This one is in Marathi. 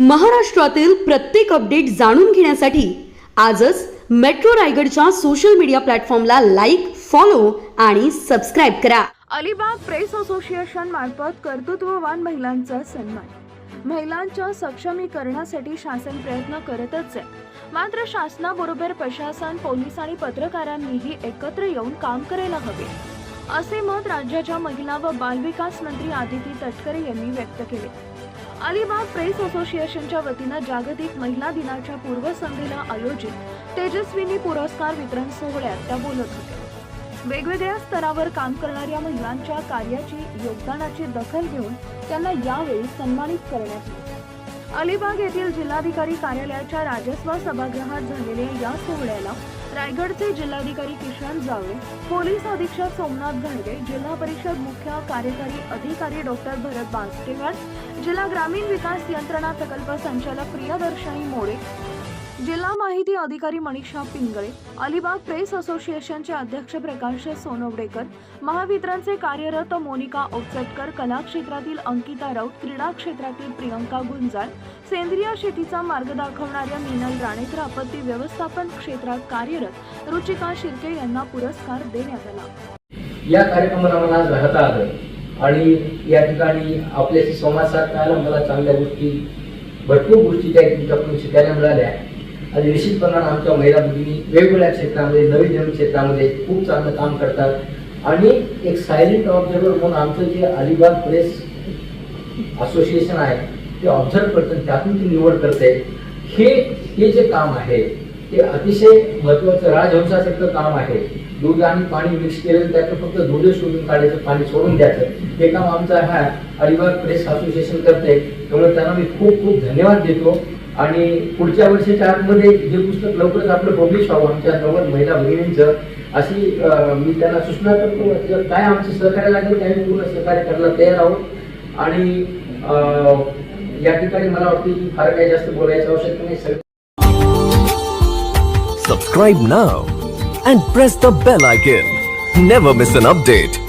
महाराष्ट्रातील प्रत्येक अपडेट जाणून घेण्यासाठी आजच मेट्रो रायगडच्या सोशल मीडिया प्लॅटफॉर्मला लाईक फॉलो आणि सबस्क्राईब करा. अलिबाग प्रेस असोसिएशन मार्फत कर्तृत्ववान महिलांचा सन्मान. महिलांच्या सक्षमीकरणासाठी शासन प्रयत्न करतच आहे. मात्र शासनाबरोबर प्रशासन पोलीस आणि पत्रकारांनीही एकत्र येऊन काम करायला हवे. असे मत राज्याच्या महिला व बालविकास मंत्री आदिती तटकरे यांनी व्यक्त केले. अलिबाग प्रेस असोसिएशनच्या वतीनं जागतिक महिला दिनाच्या पूर्वसंध्येला आयोजित तेजस्विनी पुरस्कार वितरण सोहळ्यात त्या बोलत होत्या. वेगवेगळ्या स्तरावर काम करणाऱ्या महिलांच्या कार्याची योगदानाची दखल घेऊन त्यांना यावेळी सन्मानित करण्यात आले. अलिबाग येथील जिल्हाधिकारी कार्यालयाच्या राजस्व सभागृहात झालेल्या या सोहळ्याला रायगडचे जिल्हाधिकारी किशन जावळे पोलीस अधीक्षक सोमनाथ घाडगे जिल्हा परिषद मुख्य कार्यकारी अधिकारी डॉक्टर भरत बांसटेवाड जिल्हा ग्रामीण विकास यंत्रणा प्रकल्प संचालक प्रियदर्शनी मोडे जिल्हा माहिती अधिकारी मनीषा पिंगळे अलिबाग प्रेस असोसिएशनचे अध्यक्ष प्रकाश सोनवडेकर महावितरणचे कार्यरत मोनिका ओचटकर कला क्षेत्रातील अंकिता राऊत क्रीडा क्षेत्रातील प्रियंका गुंजाळ सेंद्रिय शेतीचा मार्ग दाखवणाऱ्या मीनल राणेकर आपत्ती व्यवस्थापन क्षेत्रात कार्यरत रुचिका शिर्के यांना पुरस्कार देण्यात आला. या कार्यक्रमाला मला राहता आलं आणि या ठिकाणी आपल्याशी संवाद साधताना मला चांगल्या गोष्टी भरपूर गोष्टी त्या तुमच्याकडून शिकायला मिळाल्या. आणि निश्चितपणानं आमच्या महिला भगिनी वेगवेगळ्या क्षेत्रामध्ये नवीन नवीन क्षेत्रामध्ये खूप चांगलं काम करतात. आणि एक सायलेंट ऑब्झर्वर म्हणून आमचं जे अलिबाग प्रेस असोसिएशन आहे ते ऑब्झर्व करतं त्यातून ती निवड करते हे हे जे काम आहे ते अतिशय महत्वाचं राजहंसासारखं काम आहे. दूध आणि पाणी मिक्स केलं त्याचं फक्त दूध शोधून काढायचं पाणी सोडून द्यायचं. हे काम आमचं हा अलिबाग प्रेस असोसिएशन करते त्यामुळे त्यांना मी खूप खूप धन्यवाद देतो. आणि पुढच्या वर्षीच्या आतमध्ये हे पुस्तक लवकरच आपलं पब्लिश व्हावं आमच्या नव्वद महिला बहिणींचं अशी मी त्यांना सूचना करतो जर काय आमचं सहकार्य लागेल त्याने पूर्ण सहकार्य करायला तयार आहोत आणि या ठिकाणी मला वाटतं की फार काही जास्त बोलायची आवश्यकता नाही सगळं Subscribe now and press the bell icon. Never miss an update.